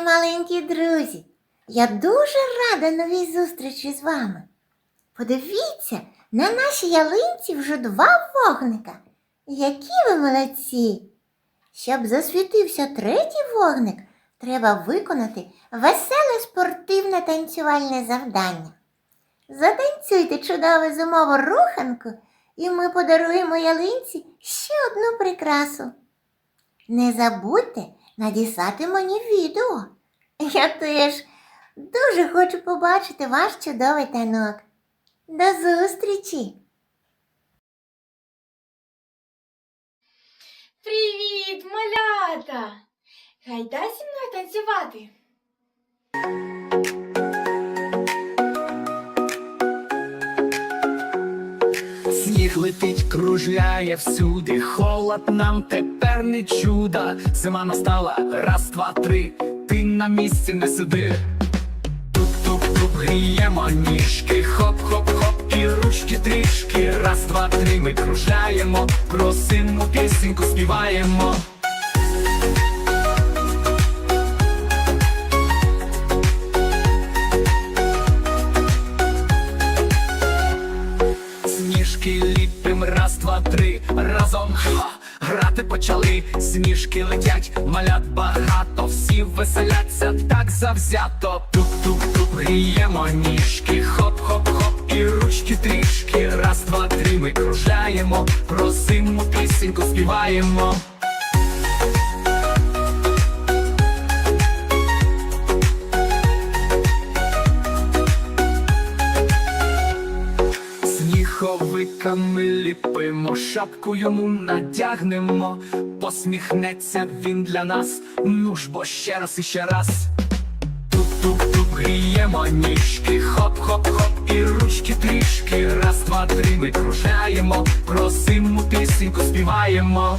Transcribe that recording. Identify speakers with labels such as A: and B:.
A: маленькі друзі! Я дуже рада новій зустрічі з вами. Подивіться, на нашій ялинці вже два вогника. Які ви молодці! Щоб засвітився третій вогник, треба виконати веселе спортивне танцювальне завдання. Затанцюйте чудову зимову руханку, і ми подаруємо ялинці ще одну прикрасу. Не забудьте надіслати мені відео. Я теж дуже хочу побачити ваш чудовий танок. До зустрічі!
B: Привіт, малята! Гайда зі мною танцювати.
C: Сніг летить, кружляє всюди, холод нам тепер не чудо. Зима настала, раз, два, три, ти на місці не сиди. Туп-туп-туп, гріємо ніжки, хоп-хоп-хоп, і ручки трішки. Раз, два, три, ми кружляємо, просимо пісеньку співаємо. Два, три, разом ха, грати почали, сніжки летять, малят багато, всі веселяться так завзято. Туп-туп-туп, гріємо ніжки, хоп-хоп-хоп, і ручки трішки. Раз, два, три, ми кружляємо, про зиму пісеньку співаємо. Сніговиками ліпимо, шапку йому надягнемо, посміхнеться він для нас, ну ж бо ще раз і ще раз. Туп-туп-туп, гріємо ніжки, хоп-хоп-хоп, і ручки трішки. Раз, два, три, ми кружаємо, просимо пісеньку співаємо.